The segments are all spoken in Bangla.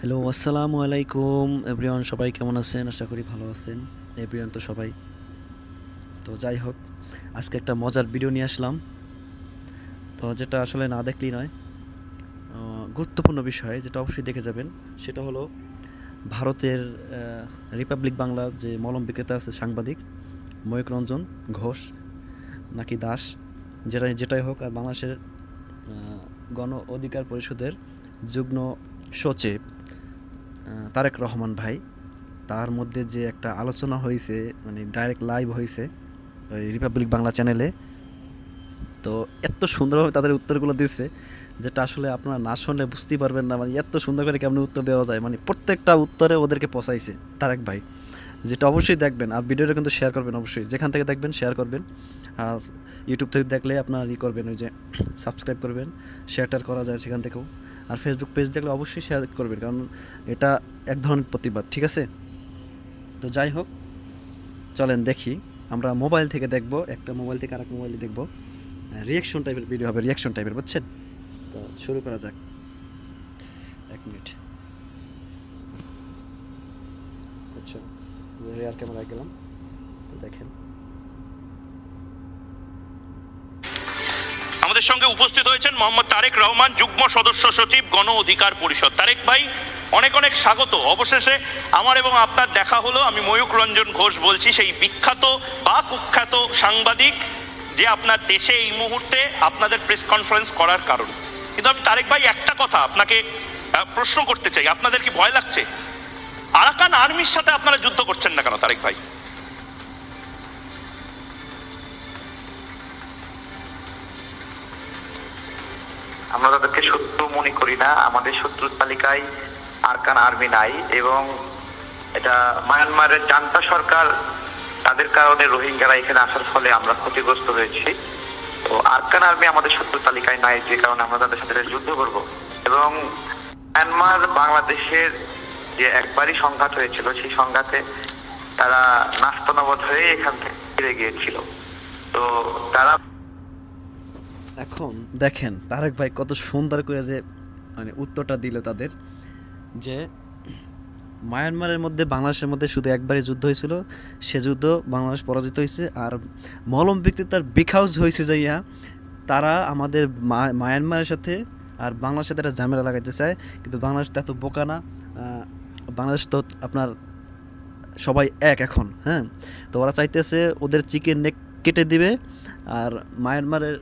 হ্যালো, আসসালামু আলাইকুম। এভরিওয়ান, সবাই কেমন আছেন? আশা করি ভালো আছেন। এভরিওয়ান তো সবাই। তো যাই হোক, আজকে একটা মজার ভিডিও নিয়ে আসলাম। তো যেটা আসলে না দেখলেই নয় গুরুত্বপূর্ণ বিষয় যেটা অবশ্যই দেখে যাবেন, সেটা হলো ভারতের রিপাবলিক বাংলা যে মলম বিক্রেতা আছে সাংবাদিক ময়ূক রঞ্জন ঘোষ নাকি দাস, যেটাই যেটাই হোক, আর বাংলাদেশের গণ অধিকার পরিষদের যুগ্ম সচিব। তারেক রহমান ভাই, তার মধ্যে যে একটা আলোচনা হয়েছে মানে ডাইরেক্ট লাইভ হয়েছে ওই রিপাবলিক বাংলা চ্যানেলে তো এত সুন্দরভাবে তাদের উত্তরগুলো দিচ্ছে যেটা আসলে আপনারা না শুনলে বুঝতেই পারবেন না মানে এত সুন্দর করে কেমন উত্তর দেওয়া যায় মানে প্রত্যেকটা উত্তরে ওদেরকে পচাইছে তারেক ভাই, যেটা অবশ্যই দেখবেন, আর ভিডিওটা কিন্তু শেয়ার করবেন অবশ্যই, যেখান থেকে দেখবেন শেয়ার করবেন, আর ইউটিউব থেকে দেখলে আপনার ই করবেন, ওই যে সাবস্ক্রাইব করবেন শেয়ারটার করা যায় সেখান থেকেও। আর ফেসবুক পেজ দেখলে অবশ্যই শেয়ার করবেন, কারণ এটা এক ধরনের প্রতিবাদ, ঠিক আছে? তো যাই হোক, চলেন দেখি, আমরা মোবাইল থেকে দেখব, একটা মোবাইল থেকে আরেক মোবাইলে দেখব। রিয়াকশন টাইপের ভিডিও হবে রিয়াকশন টাইপের বুঝছেন? তো শুরু করা যাক। এক মিনিট। আচ্ছা রিয়ার ক্যামেরায় গেলাম, তো দেখেন। আমাদের সঙ্গে উপস্থিত হয়েছেন মোহাম্মদ তারেক রহমান, যুগ্ম সদস্য সচিব, গণ অধিকার পরিষদ। তারেক ভাই, অনেক অনেক স্বাগত। অবশেষে আমার এবং আপনার দেখা হলো। আমি ময়ূক রঞ্জন ঘোষ বলছি, সেই বিখ্যাত বা কুখ্যাত সাংবাদিক যে আপনার দেশে এই মুহূর্তে আপনাদের প্রেস কনফারেন্স করার কারণ। কিন্তু আমি তারেক ভাই, একটা কথা আপনাকে প্রশ্ন করতে চাই। আপনাদের কি ভয় লাগছে? আরাকান আর্মির সাথে আপনারা যুদ্ধ করছেন না কেন তারেক ভাই? আমরা তাদেরকে শত্রু মনে করি না। আমাদের শত্রুর তালিকায় আরকান আর্মি নাই এবং এটা মায়ানমারের জান্তা সরকার, তাদের কারণে রোহিঙ্গারা এখানে আসার ফলে আমরা ক্ষতিগ্রস্ত হয়েছি। তো আরকান আর্মি আমাদের শত্রুর তালিকায় নাই, যে কারণে আমরা তাদের সাথে যুদ্ধ করব। এবং মায়ানমার বাংলাদেশের যে একবারই সংঘাত হয়েছিল, সেই সংঘাতে তারা নাস্তানবদ হয়ে এখান থেকে ফিরে গিয়েছিল। তো তারা এখন দেখেন, তারেক ভাই কত সুন্দর করে যে মানে উত্তরটা দিল তাদের, যে মায়ানমারের মধ্যে, বাংলাদেশের মধ্যে শুধু একবারই যুদ্ধ হয়েছিল। সে যুদ্ধ বাংলাদেশ পরাজিত হয়েছে। আর মলম বিক্রেতার হাউস হয়েছে যাইয়া, তারা আমাদের মায়ানমারের সাথে আর বাংলাদেশের সাথে একটা ঝামেলা লাগাইতে চায়। কিন্তু বাংলাদেশ তো এত বোকা না। বাংলাদেশ তো আপনার সবাই এক এখন হ্যাঁ? তো ওরা চাইতেছে ওদের চিকেন নেক কেটে দিবে। আর মায়ানমারের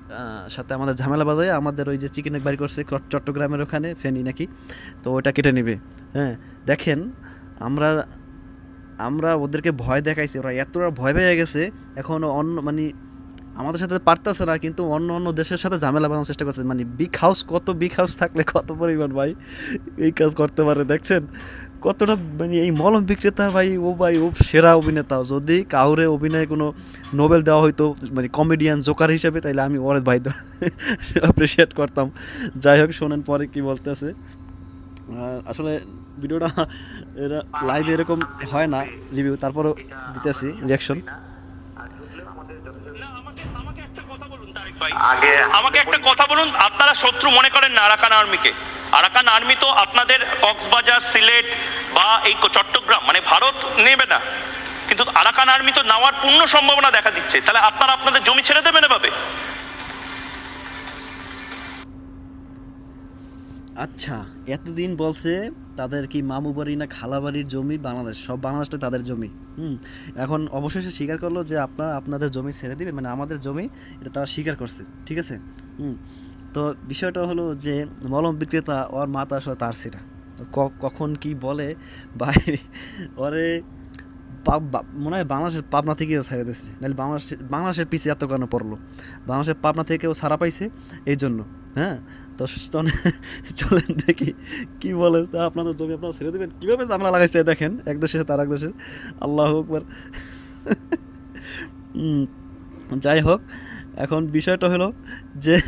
সাথে আমাদের ঝামেলা বাজায় আমাদের ওই যে চিকেন বাড়ি করছে চট- চট্টগ্রামের ওখানে, ফেনি নাকি? তো ওটা কেটে নেবে। হ্যাঁ দেখেন, আমরা আমরা ওদেরকে ভয় দেখাইছি। ওরা এতটা ভয় পেয়ে গেছে, এখন অন্য মানে আমাদের সাথে পারতেছে না, কিন্তু অন্য অন্য দেশের সাথে ঝামেলা বানানোর চেষ্টা করছে। মানে বিগ হাউস কত বিগ হাউস থাকলে কত পরিমাণ ভাই এই কাজ করতে পারে, দেখছেন? কতটা মানে এই মলম বিক্রেতা ভাই, ও ভাই, ও সেরা অভিনেতা। যদি কাউরে অভিনয়ে কোনো নোবেল দেওয়া হয়তো মানে কমেডিয়ান জোকার হিসেবে, তাইলে আমি ওরে ভাই অ্যাপ্রিসিয়েট করতাম। যাই হোক, শোনেন পরে কি বলতেছে। আসলে ভিডিওটা এরা লাইভে এরকম হয় না রিভিউ তারপরও দিতেছি রিয়াকশন আগে আমাকে একটা কথা বলুন আপনারা শত্রু মনে করেন না আরাকান আর্মিকে? আরাকান আর্মি তো আপনাদের কক্সবাজার সিলেট বা এই চট্টগ্রাম মানে ভারত নেবে না। কিন্তু আরাকান আর্মি তো নেওয়ার পূর্ণ সম্ভাবনা দেখা দিচ্ছে। তাহলে আপনারা আপনাদের জমি ছেড়ে দেবেন এভাবে? আচ্ছা এতদিন বলছে তাদের কি মামু বাড়ি না খালা বাড়ির জমি? বাংলাদেশ, সব বাংলাদেশটা তাদের জমি। হুম, এখন অবশেষে স্বীকার করল যে আপনারা আপনাদের জমি ছেড়ে দিবে মানে আমাদের জমি এটা তারা স্বীকার করছে, ঠিক আছে? হুম, তো বিষয়টা হলো যে মলম বিক্রেতা ওর মাথা আসলে তার সেটা কখন কি বলে, ভাই, ওরে মনে হয় বাংলাদেশের পাবনা থেকেও ছেড়ে দিয়েছে, নাহলে বাংলাদেশের বাংলাদেশের পিছিয়ে এত কেন পড়ল? বাংলাদেশের পাবনা থেকেও ছাড়া পাইছে এই জন্য হ্যাঁ? তো চলে- চলেন দেখি কি বলে তা আপনাদের জমি আপনারা ছেড়ে দেবেন? কীভাবে আমরা লাগাইছে দেখেন, এক দেশের আর এক দেশের। আল্লাহ একবার যাই হোক, এখন বিষয়টা হলো যে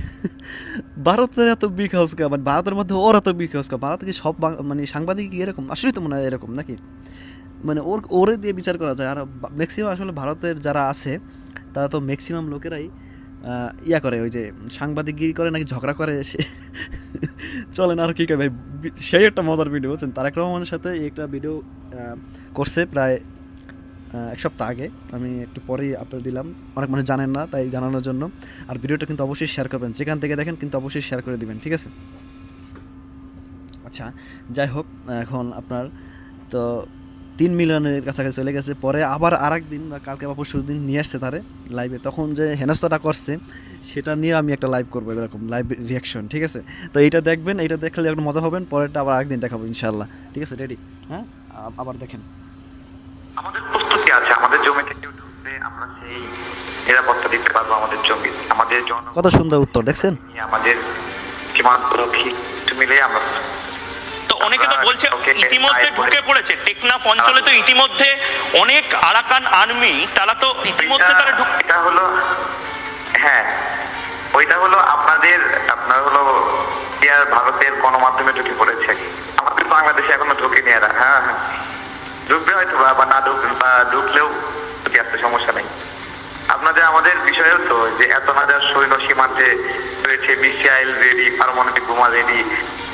ভারতের এত বিগ হাউস কে মানে ভারতের মধ্যে ওর এত বিগ হাউস কে, ভারত কি সব মানে সাংবাদিক কি এরকম? আসলেই তো মনে হয় এরকম নাকি? মানে ওর, ওরে দিয়ে বিচার করা যায়। আর ম্যাক্সিমাম আসলে ভারতের যারা আছে, তারা তো ম্যাক্সিমাম লোকেরাই ইয়া করে, ওই যে সাংবাদিকগিরি করে নাকি ঝগড়া করে, সে চলেন আর কি কই ভাই। সেই একটা মজার ভিডিও বুঝছেন? তারেক রহমানের সাথে একটা ভিডিও করছে প্রায় এক সপ্তাহ আগে। আমি একটু পরেই আপলোড দিলাম। অনেক মানুষ জানেন না, তাই জানানোর জন্য। আর ভিডিওটা কিন্তু অবশ্যই শেয়ার করবেন। যেখান থেকে দেখেন কিন্তু অবশ্যই শেয়ার করে দিবেন, ঠিক আছে? আচ্ছা যাই হোক, এখন আপনার, তো তিন মিলিয়নের কাছাকাছি চলে গেছে। পরে আবার আর দিন বা কালকে বা পরশু দিন নিয়ে আসছে তারে লাইভে তখন যে হেনস্থাটা করছে সেটা নিয়ে আমি একটা লাইভ করব এরকম লাইভ রিয়াকশন ঠিক আছে? তো এইটা দেখবেন এইটা দেখলে একটু মজা হবেন পরেরটা আবার আরেকদিন দেখাবো ইনশাল্লাহ ঠিক আছে রেডি হ্যাঁ? আবার দেখেন। আমাদের প্রস্তুতি আছে আমাদের ঢুকলে আমরা সেই নিরাপত্তা দিতে পারব আমাদের জমি আমাদের জন কত সুন্দর উত্তর দেখছেন? আমাদের সীমান্ত রক্ষী মিলে আমরা অনেকে তো বলছে ইতিমধ্যে ঢুকে পড়েছে টেকনাফ অঞ্চলে তো ইতিমধ্যে অনেক আরাকান আর্মি তারা তো ইতিমধ্যে তারা ঢুক এটা হলো হ্যাঁ ওইটা হলো আপনাদের আপনার হলো ইয়ার ভারতের গণমাধ্যমে ঢুকে পড়েছে। আমাদের বাংলাদেশে এখনও ঢুকেনি এরা হ্যাঁ হ্যাঁ। ঢুকবে হয়তো বা না ঢুক বা ঢুকলেও ঢুকে আসতে সমস্যা নেই। আপনাদের আমাদের বিষয়েও তো যে এত হাজার সৈন্য সীমান্তে রয়েছে মিসাইল রেডি পারমাণবিক বোমা রেডি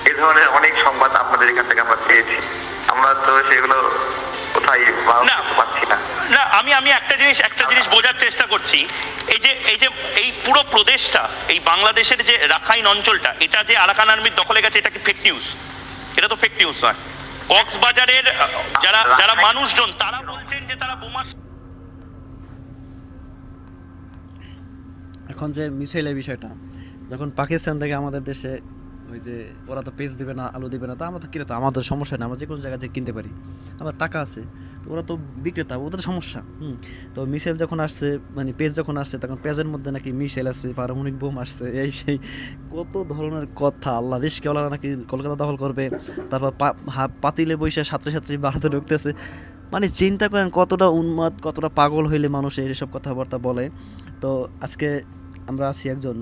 এই ধরনের অনেক সংবাদ আপনাদের এখান থেকে আমরা পেয়েছি। আমরা তো সেগুলো কোথায় না। পাচ্ছি না। না আমি আমি একটা জিনিস একটা জিনিস বোঝার চেষ্টা করছি। এই যে এই যে এই পুরো প্রদেশটা এই বাংলাদেশের যে রাখাইন অঞ্চলটা এটা যে আরাকান আর্মির দখলে গেছে এটা কি ফেক নিউজ এটা তো ফেক নিউজ নয়। কক্সবাজারের যারা যারা মানুষজন তারা বলছেন যে তারা বোমা এখন যে মিসাইলের বিষয়টা যখন পাকিস্তান থেকে আমাদের দেশে ওই যে ওরা তো পেঁচ দেবে না, আলু দিবে না, তা আমরা তো কিনে তো আমাদের সমস্যা নেই, আমরা যে কোনো জায়গা থেকে কিনতে পারি। আমার টাকা আছে, তো ওরা তো বিক্রেতা, ওদের সমস্যা, হুম। তো মিসাইল যখন আসছে মানে পেজ যখন আসছে, তখন পেজের মধ্যে নাকি মিসাইল আসছে পারমাণবিক বোম আসছে, এই সেই, কত ধরনের কথা, আল্লাহ, রিস্কওয়ালারা নাকি কলকাতা দখল করবে, তারপর পাতিলে বৈশা ছাত্র ছাত্রী ভারতে ঢুকতেছে। মানে চিন্তা করেন কতটা উন্মাদ, কতটা পাগল হইলে মানুষ এসব কথাবার্তা বলে। তো আজকে আমরা আছি একজন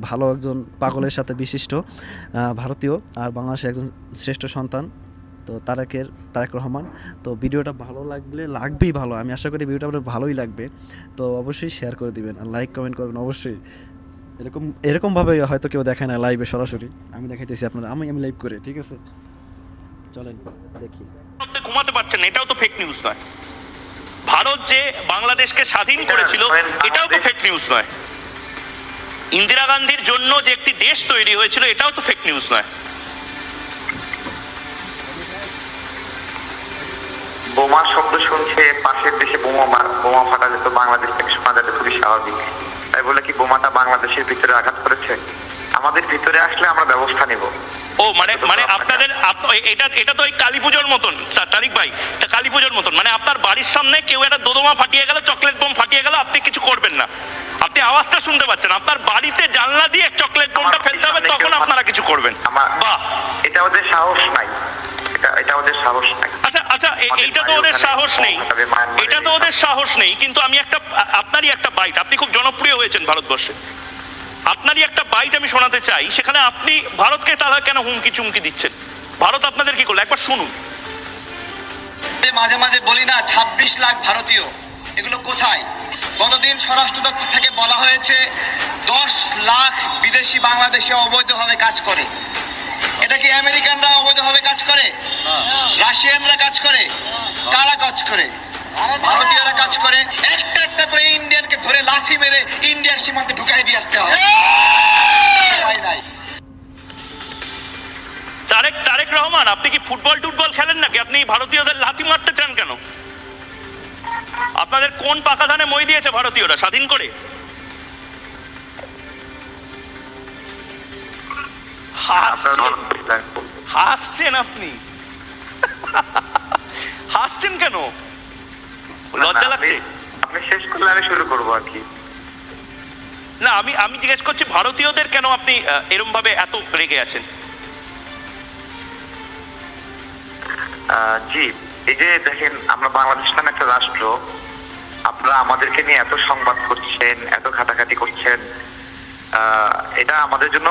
ভালো একজন পাগলের সাথে বিশিষ্ট আহ, ভারতীয় আর বাংলাদেশের একজন শ্রেষ্ঠ সন্তান তো তারেকের তারেক রহমান। তো ভিডিওটা ভালো লাগলে লাগবেই ভালো। আমি আশা করি ভিডিওটা আপনার ভালোই লাগবে। তো অবশ্যই শেয়ার করে দিবেন আর লাইক কমেন্ট করবেন অবশ্যই। এরকম এরকমভাবে হয়তো কেউ দেখায় না লাইভে সরাসরি। আমি দেখাইতেছি আপনাদের আমি আমি লাইভ করে ঠিক আছে? চলেন দেখি। মধ্যে ঘুমাতে পারছেন এটাও তো ফেক নিউজ নয়। ভারত যে বাংলাদেশকে স্বাধীন করেছিল এটাও তো ফেক নিউজ নয়। ইন্দিরা গান্ধীর জন্য যে একটি দেশ তৈরি হয়েছিল এটাও তো ফেক নিউজ নয়। বোমার শব্দ শুনছে পাশের দেশে বোমা বোমা ফাটালে তো বাংলাদেশ থেকে শোনা যাবে খুবই স্বাভাবিক। তাই বলে কি বোমাটা বাংলাদেশের ভিতরে আঘাত করেছে? আমাদের ভিতরে আসলে আমরা ব্যবস্থা নিব। ও মানে মানে আপনাদের এটা এটা তো ওই কালী পুজোর মতন তারিক ভাই কালী পুজোর মতন। মানে আপনার বাড়ির সামনে কেউ একটা দোদমা ফাটিয়ে গেল চকলেট বোম ফাটিয়ে গেল আপনি কিছু করবেন না। আপনি আওয়াজটা শুনতে পাচ্ছেন। আপনার বাড়িতে জানলা দিয়ে চকলেট বোমটা ফেলতে হবে তখন আপনারা কিছু করবেন। বাহ। এটা ওদের সাহস নাই। এটা এটা ওদের সাহস নাই। আচ্ছা আচ্ছা এইটা তো ওদের সাহস নেই। এটা তো ওদের সাহস নেই কিন্তু আমি একটা আপনারই একটা বাইট আপনি খুব জনপ্রিয় হয়েছেন ভারতবর্ষে। আপনারই একটা বাইট আমি শোনাতে চাই। সেখানে আপনি ভারতকে তাহলে কেন হুমকি চুমকি দিচ্ছেন? ভারত আপনাদের কি করল? একবার শুনুন। মাঝে মাঝে বলি না ২৬ লাখ ভারতীয় এগুলো কোথায়? গতদিন স্বরাষ্ট্র দপ্তর থেকে বলা হয়েছে, দশ লাখ বিদেশি বাংলাদেশে অবৈধভাবে কাজ করে। এটা কি আমেরিকানরা অবৈধভাবে কাজ করে? রাশিয়ানরা কাজ করে? কারা কাজ করে? ভারতীয়রা কাজ করে? একটা একটা করে ইন্ডিয়ানকে ধরে লাথি মেরে ইন্ডিয়ার সীমান্তে ঢুকাই দিয়ে আসতে হবে। তারেক তারেক রহমান, আপনি কি ফুটবল টুটবল খেলেন নাকি? আপনি ভারতীয়দের লাথি কেন আপনাদের কোন পাকা ধানে মই দিয়েছে ভারতীয়রা? স্বাধীন করে। হাসছেন। আপনি। হাসছেন কেন? লজ্জা লাগছে। আপনি শেষ করলে আমি শুরু করব আর কি। না আমি আমি জিজ্ঞেস করছি ভারতীয়দের কেন আপনি এরম ভাবে এত রেগে আছেন? জি এই যে দেখেন আমরা বাংলাদেশ নামে একটা রাষ্ট্র আপনারা আমাদেরকে নিয়ে এত সংবাদ করছেন এত ঘাটাঘাটি করছেন এটা আমাদের জন্য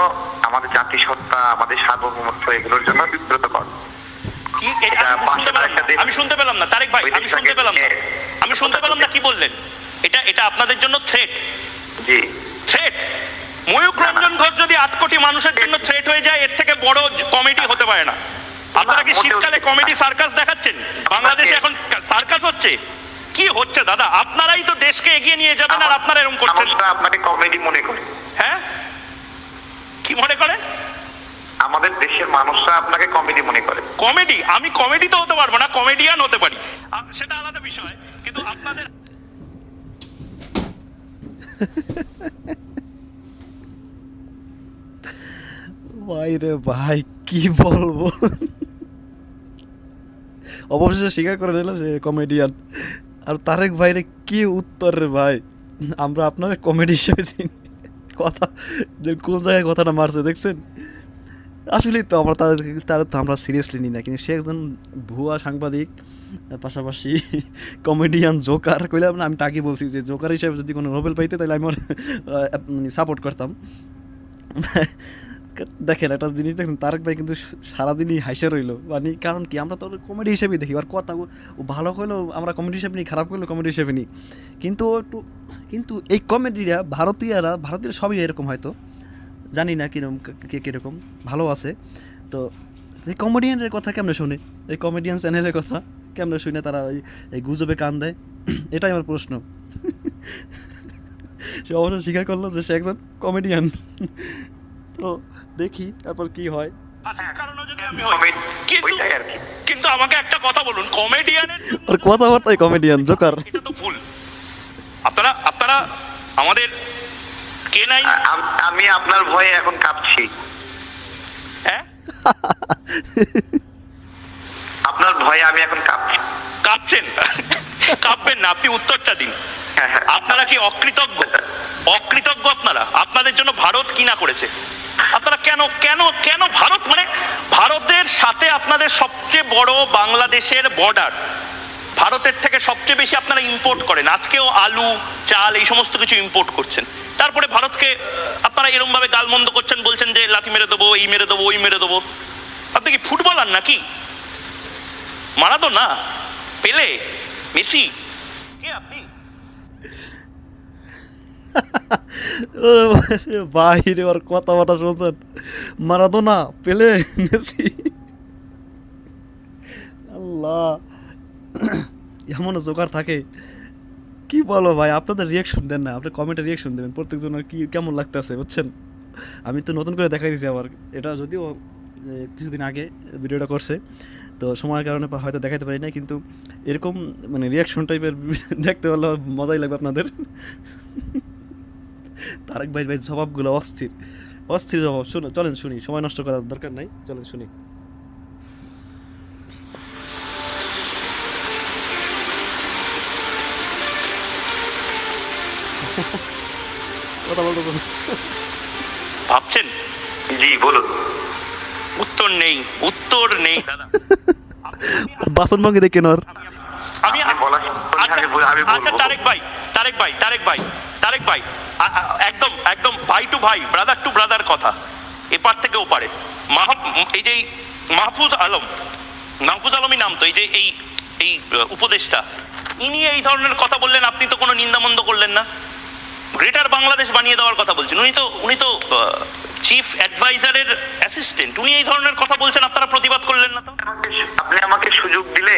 আমাদের জাতিসত্তা আমাদের সার্বভৌমত্ব এগুলোর জন্য বিব্রতকর। আমি শুনতে পেলাম না। তারেক ভাই আমি শুনতে পেলাম না। আমি শুনতে পেলাম না কি বললেন? এটা এটা আপনাদের জন্য থ্রেট জি। থ্রেট ময়ূক রঞ্জন ঘোষ যদি আট কোটি মানুষের জন্য থ্রেট হয়ে যায় এর থেকে বড় কমেডি হতে পারে না। আপনারা কি শীতকালে কমেডি সার্কাস দেখাচ্ছেন? বাংলাদেশে এখন সার্কাস হচ্ছে। কি হচ্ছে দাদা? আপনারাই তো দেশকে এগিয়ে নিয়ে যাবেন আর আপনারা এরকম করছেন। আপনাকে কমেডি মনে করে। হ্যাঁ? কি মনে করেন আমাদের দেশের মানুষরা আপনাকে কমেডি মনে করে। কমেডি আমি কমেডি তো হতে পারব না কমেডিয়ান হতে পারি। সেটা আলাদা বিষয় কিন্তু আপনাদের ভাই রে ভাই কি বলব? অবশেষে স্বীকার করে নিলাম সে কমেডিয়ান আর তারেক ভাইরে কি উত্তর রে ভাই? আমরা আপনার কমেডি হিসেবে চিনি। কথা কোন জায়গায় কথাটা মারছে, দেখছেন? আসলেই তো আমরা তাদের তারা তো আমরা সিরিয়াসলি নিই না, কিন্তু সে একজন ভুয়া সাংবাদিক পাশাপাশি কমেডিয়ান জোকার কইলাম না আমি তাকে বলছি যে জোকার হিসেবে যদি কোনো নোবেল পাইতে, তাহলে আমি সাপোর্ট করতাম। দেখেন, একটা জিনিস দেখেন, তারেক ভাই কিন্তু সারাদিনই হাসে রইল। মানে কারণ কি, আমরা তো কমেডি হিসেবেই দেখি। আর কথা ভালো করলেও আমরা কমেডি হিসেবে নিই, খারাপ করলেও কমেডি হিসেবে নিই। কিন্তু একটু, কিন্তু এই কমেডিরা ভারতীয়রা ভারতীয় সবই এরকম হয়তো। জানি না কীরকম কে কীরকম, ভালো আছে। তো এই কমেডিয়ানের কথা কেমনে শুনে? এই কমেডিয়ান চ্যানেলের কথা কেমনে শুনে তারা ওই এই গুজবে কান দেয়? এটাই আমার প্রশ্ন। সে অবশ্য স্বীকার করল যে সে একজন কমেডিয়ান তো দেখি তারপর কি হয়। হাসির কারণে যদি আমি হই কমেডি কিন্তু আর কি। কিন্তু আমাকে একটা কথা বলুন কমেডিয়ানের ওর কথাবার্তাই কমেডিয়ান জোকার এটা তো ভুল। আপনারা আপনারা আমাদের কে নাই? আমি আপনার ভয়ে এখন কাঁপছি। হ্যাঁ? আপনার ভয়ে আমি এখন কাঁপছি। কাঁপছেন? কাঁপবেন না আপনি উত্তরটা দিন। হ্যাঁ, হ্যাঁ। আপনারা কি অকৃতজ্ঞ? অকৃতজ্ঞ আপনারা? আপনাদের জন্য ভারত কি না করেছে? আপনারা কেন কেন কেন ভারত? মানে ভারতের সাথে আপনাদের সবচেয়ে বড় বাংলাদেশের বর্ডার ভারতের থেকে সবচেয়ে বেশি আপনারা ইম্পোর্ট করেন। আজকেও আলু চাল এই সমস্ত কিছু ইম্পোর্ট করছেন। তারপরে ভারতকে আপনারা এরমভাবে গালমন্দ করছেন বলছেন যে লাথি মেরে দেবো এই মেরে দেবো ওই মেরে দেবো। আপনি কি ফুটবলার নাকি? মারাদো না? পেলে? মেসি। কে আপনি? বাইরে ওর কথাবার্তা শুনছেন? মারাদোনা পেলে মেসি। আল্লাহ। এমনও জোকার থাকে। কি বলো ভাই আপনাদের রিয়াকশন দেন না আপনি কমেন্টে রিয়াকশন দেবেন। প্রত্যেকজনের কি কেমন লাগতেছে বুঝছেন? আমি তো নতুন করে দেখাই দিয়েছি আবার। এটা যদিও কিছুদিন আগে ভিডিওটা করছে। তো সময়ের কারণে হয়তো দেখাতে পারি না কিন্তু এরকম মানে রিয়াকশন টাইপের দেখতে পারলে মজাই লাগবে আপনাদের। তারেক ভাই ভাই জবাবগুলো অস্থির। অস্থির জবাব শুনো, চলেন শুনি, সময় নষ্ট করার দরকার নাই, চলেন শুনি। কথা বলতে। ভাবছেন? জি, বলুন। উত্তর নেই উত্তর নেই দাদা। আর বাসন ভাঙি দেখে নর আমি আচ্ছা আমি বল- আমি আচ্ছা। তারেক ভাই তারেক ভাই তারেক ভাই তারেক ভাই একদম একদম ভাই টু ভাই ব্রাদার টু ব্রাদার কথা। এপার থেকে ওপারে। মাহফ এই যে মাহফুজ আলম মাহফুজ আলমই নাম তো এই যে এই এই উপদেশটা ইনি এই ধরনের কথা বললেন আপনি তো কোনো নিন্দামন্দ করলেন না। গ্রেটার বাংলাদেশ বানিয়ে দেওয়ার কথা বলছেন। উনি তো উনি তো চিফ অ্যাডভাইজারের অ্যাসিস্ট্যান্ট উনি এই ধরনের কথা বলছেন আপনারা প্রতিবাদ করলেন না তো? আমাকে আপনি আমাকে সুযোগ দিলে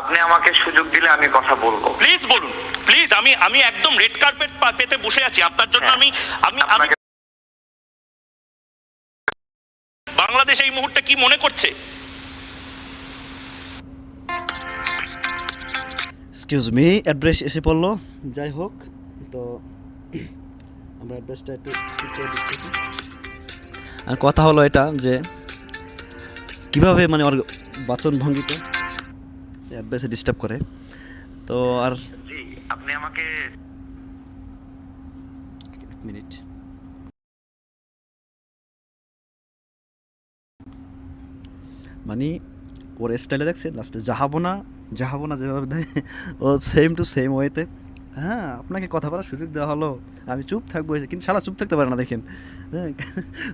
আপনি আমাকে সুযোগ দিলে আমি কথা বলব। প্লিজ বলুন প্লিজ আমি আমি একদম রেড কার্পেট পেতে বসে আছি আপনার জন্য আমি আমি আমি বাংলাদেশ এই মুহূর্তে কি মনে করছে? এক্সকিউজ মি অ্যাড্রেস এসে পড়ল। যাই হোক তো আমরা অ্যাড্রেসটা একটু skip করে দিচ্ছি। আর কথা হলো এটা যে কীভাবে মানে ওর বাচন ভঙ্গিতে অ্যাড্রেসে ডিস্টার্ব করে। তো আর আপনি আমাকে এক মিনিট। মানে ওর স্টাইলে দেখছে লাস্টে যাহাবো না যাহাবো না যেভাবে দেয় ও সেম টু সেম ওয়েতে হ্যাঁ আপনাকে কথা বলার সুযোগ দেওয়া হলো। আমি চুপ থাকব কিন্তু সারা চুপ থাকতে পারে না দেখেন। হ্যাঁ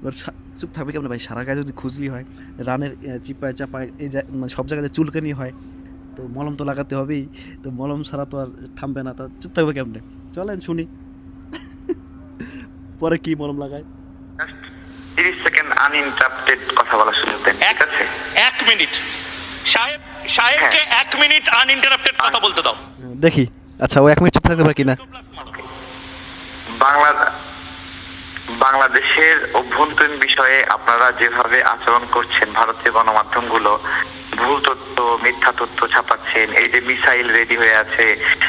ওর চুপ থাকবে কেমন ভাই? সারা গায়ে যদি খুজলি হয় রানের চিপায় চাপায় এই যা- মানে সব জায়গায় চুলকানি হয় তো মলম তো লাগাতে হবেই। তো মলম ছাড়া তো আর থামবে না। তা চুপ থাকবে কেমনে? চলেন শুনি। পরে কি মলম লাগায়? তিরিশ সেকেন্ড আনইন্টারাপ্টেড কথা বলার সুযোগ দেন এক ঠিক আছে? এক মিনিট। সাহেব সাহেবকে হ্যাঁ। এক মিনিট আনইন্টারাপ্টেড কথা বলতে দাও। দেখি। আচ্ছা ও এক মিনিট চুপ থাকতে পারে কিনা? বাংলা বাংলাদেশের অভ্যন্তরীণ বিষয়ে আপনারা যেভাবে আচরণ করছেন, ভারতীয় গণমাধ্যমগুলো, ভুল তথ্য, মিথ্যা তথ্য ছাপাচ্ছেন, এই যে মিসাইল রেডি হয়ে আছে,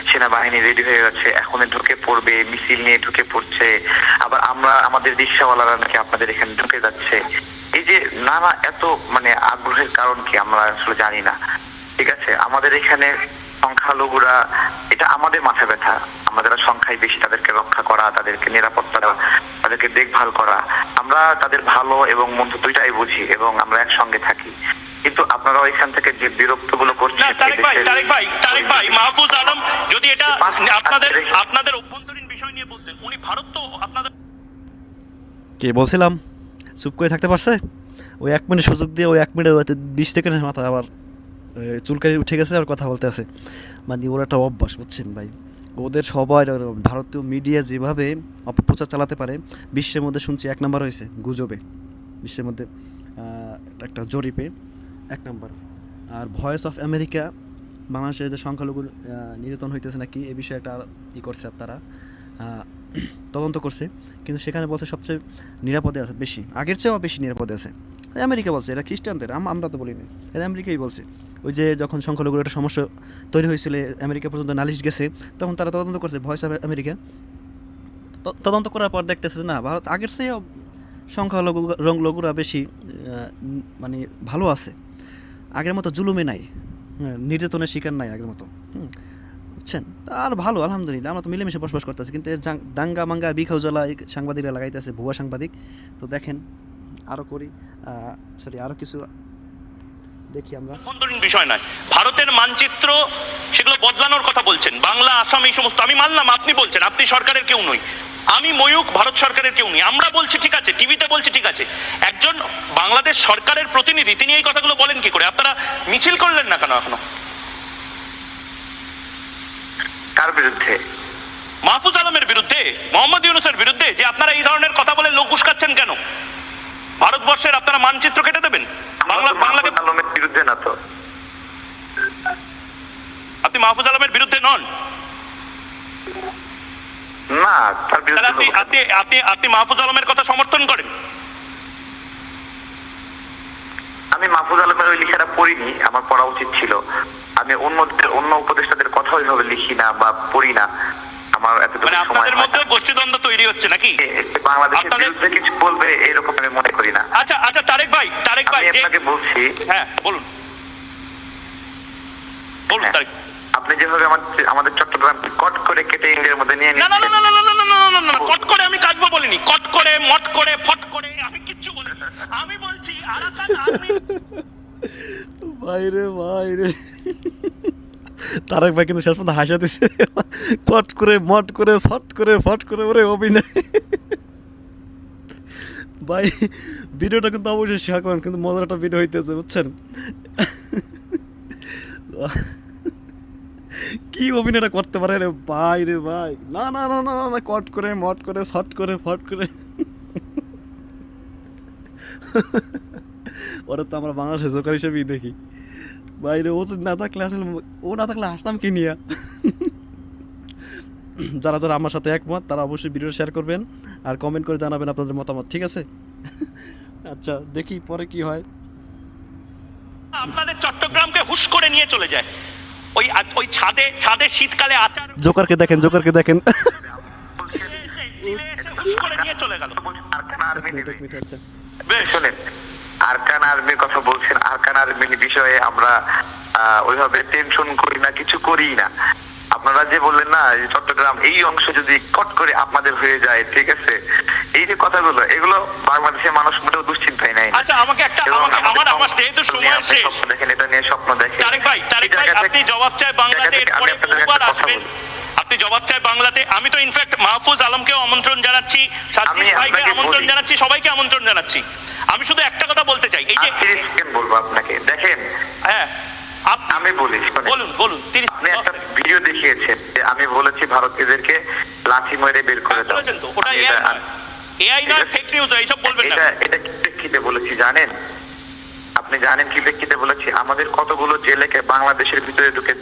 সেনাবাহিনী রেডি হয়ে গেছে, এখন ঢুকে পড়বে, মিছিল নিয়ে ঢুকে পড়ছে, আবার আমরা, আমাদের রিক্সাওয়ালারা নাকি আপনাদের এখানে ঢুকে যাচ্ছে। এই যে নানা এত মানে আগ্রহের কারণ কি আমরা আসলে জানি না। ঠিক আছে? আমাদের এখানে সংখ্যালঘুরা এটা আমাদের মাথা ব্যথা। আমাদের সংখ্যায় বেশি তাদেরকে রক্ষা করা তাদেরকে নিরাপত্তা দেওয়া তাদেরকে দেখভাল করা। আমরা তাদের ভালো এবং মন্দ দুইটাই বুঝি এবং আমরা একসঙ্গে থাকি। কিন্তু আপনারা এখান থেকে যে বিরক্তগুলো করছেন তারেক ভাই তারেক ভাই তারেক ভাই মাহফুজ আলম যদি এটা আপনাদের আপনাদের অভ্যন্তরীণ বিষয় নিয়ে বলতেন উনি ভারত তো আপনাদের কি বলছিলাম? চুপ করে থাকতে পারছে? ওই এক মিনিট সুযোগ দিয়ে ওই এক মিনিট বিশ সেকেন্ডের মাথা আবার এ, চুলকানি উঠে গেছে আর কথা বলতে আছে। মানে ওর একটা অভ্যাস বুঝছেন ভাই? ওদের সবাই ভারতীয় মিডিয়া যেভাবে অপপ্রচার চালাতে পারে বিশ্বের মধ্যে শুনছি এক নম্বর হয়েছে গুজবে। বিশ্বের মধ্যে একটা জরিপে এক নম্বর। আর ভয়েস অফ আমেরিকা বাংলাদেশের যে সংখ্যালঘু নির্যাতন হইতেছে নাকি এ বিষয়ে একটা ই করছে তারা তদন্ত করছে কিন্তু সেখানে বলছে সবচেয়ে নিরাপদে আছে বেশি আগের চেয়েও বেশি নিরাপদে আছে। আমেরিকা বলছে এটা খ্রিস্টানদের আম- আমরা তো বলিনি। এটা আমেরিকাই বলছে। ওই যে যখন সংখ্যালঘুর একটা সমস্যা তৈরি হয়েছিল আমেরিকা পর্যন্ত নালিশ গেছে তখন তারা তদন্ত করছে ভয়েস অফ আমেরিকা। তদন্ত করার পর দেখতেছে না ভারত আগের চেয়েও সংখ্যালঘু লঘুরা বেশি মানে ভালো আছে। আগের মতো জুলুমে নাই হ্যাঁ, নির্যাতনের শিকার নাই আগের মতো বুঝছেন? আর ভালো, আলহামদুলিল্লাহ। আমরা তো মিলেমিশে বসবাস করতেছি, কিন্তু জাং- দাঙ্গা, মাঙ্গা বিখাউ জ্বলা এই সাংবাদিকরা লাগাইতেছে, ভুয়া সাংবাদিক। তো দেখেন আরও করি সরি আরও কিছু দেখি আমরা। অভ্যন্তরীণ বিষয় নয়, ভারতের মানচিত্র সেগুলো বদলানোর কথা বলছেন। বাংলা, আসাম, এই সমস্ত, আমি মানলাম, আপনি বলছেন, আপনি সরকারের কেউ নই। আমি ময়ূক ভারত সরকারের কেউ নেই। আমরা বলছি ঠিক আছে, টিভিতে বলছি ঠিক আছে। একজন বাংলাদেশ সরকারের প্রতিনিধি, তিনি এই কথাগুলো বলেন কি করে? আপনারা মিছিল করলেন না কেন এখনও? কার বিরুদ্ধে। মাহফুজ আলমের বিরুদ্ধে মোহাম্মদ ইউনুসের বিরুদ্ধে যে আপনারা এই ধরনের কথা বলে লোক উস্কাচ্ছেন কেন? ভারতবর্ষের আপনারা মানচিত্র কেটে দেবেন? বাংলা বাংলাকে আলমের বিরুদ্ধে না তো। আপনি মাহফুজ আলমের বিরুদ্ধে নন। না। আপনি আপনি আপনি মাহফুজ আলমের কথা সমর্থন করেন। আমি মাহফুজ আলমের ওই লেখাটা পড়িনি আমার পড়া উচিত ছিল আমি অন্যদের অন্য উপদেষ্টাদের কথা ওইভাবে লিখি না বা পড়ি না আমার মানে আপনাদের মধ্যে গোষ্ঠীদ্বন্দ্ব তৈরি হচ্ছে নাকি বাংলাদেশের বিরুদ্ধে কিছু বলবে এরকম আমি মনে করি না আচ্ছা আচ্ছা তারেক ভাই তারেক ভাই আমি আপনাকে বলছি হ্যাঁ বলুন বলুন হ্যাঁ, তারেক আপনি যেভাবে আমাদের চট্টগ্রামকে কট করে কেটে ইন্ডিয়ার মধ্যে নিয়ে না না না না না না না না না কট করে আমি কাটবো বলিনি কট করে মট করে ফট করে আমি কিচ্ছু বলিনি আমি বলছি আরাকান আর্মি বাইরে বাইরে তারক ভাই কিন্তু শেষ পর্যন্ত হাসা দিছে। কট করে মট করে শট করে ফট করে ওরে অভিনয়। ভাই ভিডিওটা কিন্তু অবশ্যই শেয়ার করেন কিন্তু মজার একটা ভিডিও হইতেছে বুঝছেন? কি অভিনয়টা করতে পারে রে ভাই রে ভাই? না না না না না, কট করে মট করে শট করে ফট করে। ওরা তো আমরা বাংলাদেশের জোকার হিসেবেই দেখি। বাইরে ও না থাকলে আসলে ও না থাকলে হাসতাম কি নিয়ে? যারা যারা আমার সাথে একমত তারা অবশ্যই ভিডিও শেয়ার করবেন আর কমেন্ট করে জানাবেন আপনাদের মতামত ঠিক আছে? আচ্ছা দেখি পরে কি হয়। আপনাদের চট্টগ্রামকে হুশ করে নিয়ে চলে যায়। ওই ওই ছাদে ছাদে শীতকালে আচার জোকারকে দেখেন জোকারকে দেখেন। হুশ করে নিয়ে চলে গেল। আচ্ছা। বেশ। শোনেন আরকান আর্মির কথা বলছেন আরকান আর্মির বিষয়ে আমরা ওইভাবে টেনশন করি না কিছু করি না। আপনারা যে বললেন না চট্টগ্রাম এই অংশ যদি কট করে আপনাদের হয়ে যায় ঠিক আছে? এই যে কথাগুলো এগুলো বাংলাদেশের মানুষ মোটেও দুশ্চিন্তায় নাই আচ্ছা আমাকে একটা আমাকে আমার আমার স্বপ্ন যেহেতু সময় শেষ। দেখেন এটা নিয়ে স্বপ্ন দেখেন। তারেক ভাই তারেক ভাই আপনি জবাব চাই জায়গা এরপরে বহুবার আসবেন। আপনি জবাব চাই বাংলাতে। আমি তো ইনফ্যাক্ট মাহফুজ আলমকেও আমন্ত্রণ জানাচ্ছি সাজ্জিদ আমি ভাইকে আমন্ত্রণ জানাচ্ছি সবাইকে আমন্ত্রণ জানাচ্ছি। আমি শুধু একটা কথা বলতে চাই এই যে বলব আপনাকে। দেখেন হ্যাঁ আমি বলি বলুন বলুন তিরিশ আপনি একটা ভিডিও দেখিয়েছেন যে আমি বলেছি ভারতীয়দেরকে লাঠি মেরে বের করে হ্যাঁ, দাও। বলেছেন তো, ওটা এটা- এআই নয় ফেক নিউজ এইসব বলবেন না। এটা এটা বলেছি জানেন? আপনি জানেন কি প্রেক্ষিতে বলেছি? আমাদের কতগুলো জেলেকে বাংলাদেশের ভিতরে ঢুকে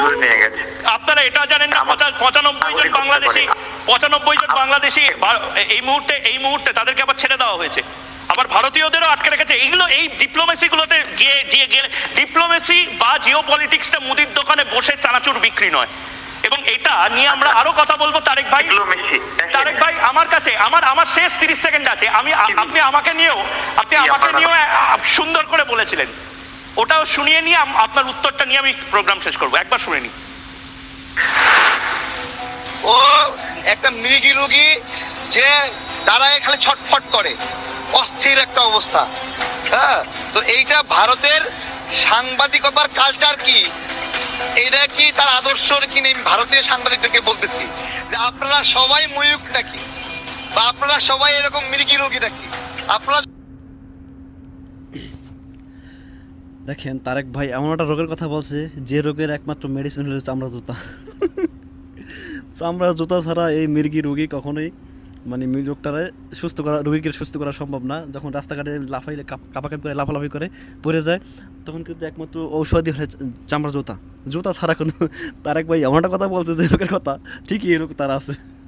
ধরে নিয়ে গেছে। আপনারা এটা জানেন না পঁচানব্বই জন বাংলাদেশি পঁচানব্বই জন বাংলাদেশি এই মুহূর্তে এই মুহূর্তে তাদেরকে আবার ছেড়ে দেওয়া হয়েছে। আবার ভারতীয়দেরও আটকে রেখেছে। এইগুলো এই ডিপ্লোমেসি গুলোতে গিয়ে গিয়ে গেলে ডিপ্লোমেসি বা জিও পলিটিক্সটা মুদির দোকানে বসে চানাচুর বিক্রি নয়। এবং এটা নিয়ে আমরা আরও কথা বলব তারেক ভাই। ডিপ্লোমেসি তারেক ভাই আমার কাছে আমার শেষ তিরিশ সেকেন্ড আছে। আমি আপনি আমাকে নিয়েও আপনি আমাকে নিয়েও সুন্দর করে বলেছিলেন। ওটাও শুনিয়ে নিয়ে আপনার উত্তরটা নিয়ে আমি প্রোগ্রাম শেষ করব। একবার শুনে নিই ও একটা মৃগী রোগী যে দাঁড়ায় খালি ছটফট করে। অস্থির একটা অবস্থা। হ্যাঁ তো এইটা ভারতের সাংবাদিকতার কালচার কি? এটা কি তার আদর্শ কি নেই? আমি ভারতীয় সাংবাদিকদেরকে বলতেছি। যে আপনারা সবাই ময়ূক নাকি? বা আপনারা সবাই এরকম মৃগী রোগী নাকি? আপনারা দেখেন, তারেক ভাই এমন একটা রোগের কথা বলছে, যে রোগের একমাত্র মেডিসিন হলো চামড়া জুতা। চামড়া জুতা ছাড়া এই মির্গি রোগী কখনোই মানে রোগটারে সুস্থ করা, রোগীকে সুস্থ করা সম্ভব না। যখন রাস্তাঘাটে লাফাইলে, কাপ- কাপাকাপি করে, লাফালাফি করে, পড়ে যায়, তখন কিন্তু একমাত্র ঔষধি হয় চামড়া জুতা। জুতা ছাড়া কোনো তারেক ভাই এমন একটা কথা বলছে যে রোগের কথা, ঠিকই রোগ তার আছে।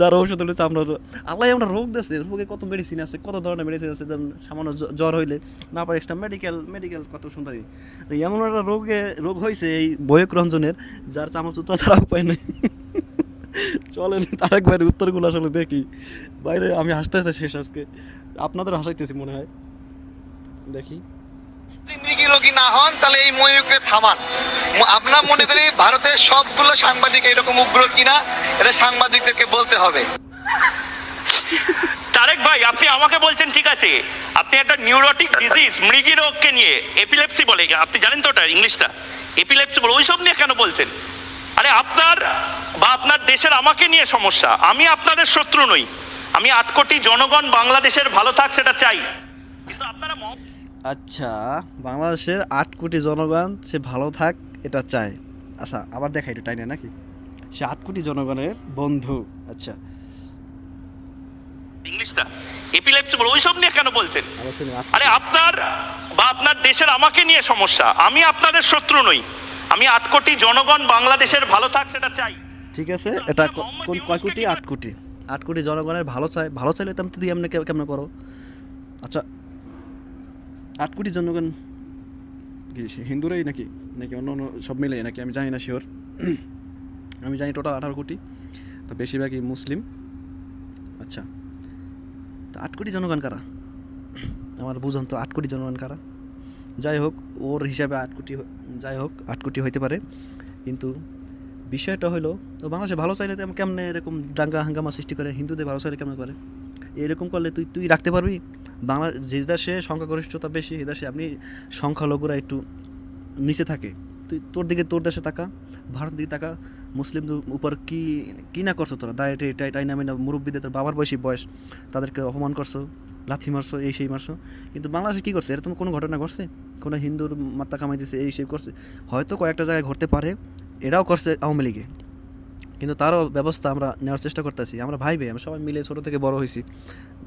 যার ঔষধ হলে রোগ। আল্লাহ আমরা রোগ দিয়েছে, রোগে কত মেডিসিন আছে, কত ধরনের মেডিসিন আছে, যেমন সামান্য জ্বর হইলে না পাই এক্সট্রা মেডিকেল মেডিকেল কত সুন্দরী। এমন একটা রোগে রোগ হয়েছে এই বয়ক রঞ্জনের, যার চামচ জুতা ছাড়া উপায় নেই। চলেন তারেক ভাইয়ের উত্তরগুলো আসলে দেখি। বাইরে আমি হাসতে হাসতে শেষ আজকে। আপনাদের হাসাইতেছি মনে হয়। দেখি। রোগী না হন, তাহলে এই ময়ূরকে থামান। আপনার মনে করি ভারতের সবগুলো সাংবাদিক এরকম উগ্র কিনা, এটা সাংবাদিকদেরকে বলতে হবে। তারেক ভাই, আপনি আমাকে বলছেন, ঠিক আছে। আপনি একটা নিউরোটিক ডিজিজ মৃগী রোগকে নিয়ে এপিলেপসি বলে, আপনি জানেন তো ওটা ইংলিশটা? এপিলেপসি বলে, ওইসব নিয়ে কেন বলছেন? আরে, আপনার বা আপনার দেশের আমাকে নিয়ে সমস্যা। আমি আপনাদের শত্রু নই। আমি আট কোটি জনগণ বাংলাদেশের ভালো থাক, সেটা চাই। কিন্তু আপনারা আচ্ছা বাংলাদেশের আট কোটি জনগণ সে ভালো থাক এটা চায়। আচ্ছা আবার দেখাই একটু টাইনে নাকি? সে আট কোটি জনগণের বন্ধু আচ্ছা। ইংলিশটা এপিলেপসি বলে ওইসব নিয়ে কেন বলছেন? আরে আপনার বা আপনার দেশের আমাকে নিয়ে সমস্যা। আমি আপনাদের শত্রু নই। আমি আট কোটি জনগণ বাংলাদেশের ভালো থাক সেটা চাই। ঠিক আছে এটা ক- কোন কয় কোটি? আট কোটি। আট কোটি জনগণের ভালো চায় ভালো চাইলে তো তুই এমনি কেমন করো? আচ্ছা আট কোটি জনগণ কি হিন্দুরাই নাকি? নাকি অন্য অন্য সব মিলে নাকি? আমি জানি না শিওর আমি জানি টোটাল আঠারো কোটি। তো বেশিরভাগই মুসলিম। আচ্ছা। তো আট কোটি জনগণ কারা? আমার বুঝুন তো আট কোটি জনগণ কারা? যাই হোক, ওর হিসাবে আট কোটি যাই হোক আট কোটি হইতে পারে। কিন্তু বিষয়টা হলো তো বাংলাদেশে ভালো চাইলে কেমনে এরকম দাঙ্গা হাঙ্গামা সৃষ্টি করে? হিন্দুদের ভালো চাইলে কেমন করে? এরকম করলে তুই তুই রাখতে পারবি? বাংলা যে দেশে সংখ্যাগরিষ্ঠতা বেশি সে দেশে আপনি সংখ্যালঘুরা একটু নিচে থাকে। তুই তোর দিকে তোর দেশে তাকা ভারত দিকে তাকা, মুসলিমদের উপর কি কি না করছ তোরা? দায় এটাই টাই নামে না মুরব্বীদের, তোর বাবার বয়সী বয়স, তাদেরকে অপমান করছ, লাথি মারছো, এই সেই মারছো। কিন্তু বাংলাদেশে কী করছে? এরকম কোনো ঘটনা ঘটছে? কোনো হিন্দুর মাত্রা কামাই দিছে, এই সেই করছে? হয়তো কয়েকটা জায়গায় ঘটতে পারে এটাও করছে আওয়ামী লীগে। কিন্তু তারও ব্যবস্থা আমরা নেওয়ার চেষ্টা করতেছি। আমরা ভাই ভাই আমরা সবাই মিলে ছোটো থেকে বড় হয়েছি।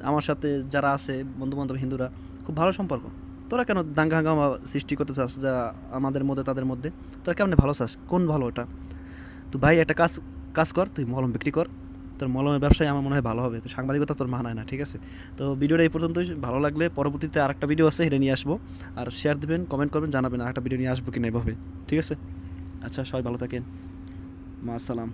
আমার সাথে যারা আছে বন্ধু বান্ধব হিন্দুরা, খুব ভালো সম্পর্ক। তোরা কেন দাঙ্গা হাঙ্গামা সৃষ্টি করতে চাস যা আমাদের মধ্যে, তাদের মধ্যে? তোরা কেমন ভালো চাস? কোন ভালো ওটা তো ভাই, একটা কাজ কাজ কর, তুই মলম বিক্রি কর। তোর মলমের ব্যবসায় আমার মনে হয় ভালো হবে। তো সাংবাদিকতা তোর মানায় না, ঠিক আছে? তো ভিডিওটা এই পর্যন্তই। ভালো লাগলে পরবর্তীতে আরেকটা ভিডিও আছে, এটা নিয়ে আসব। আর শেয়ার দেবেন কমেন্ট করবেন, জানাবেন আরেকটা ভিডিও নিয়ে আসব কি না এভাবে। ঠিক আছে? আচ্ছা সবাই ভালো থাকেন। মা, আসসালাম।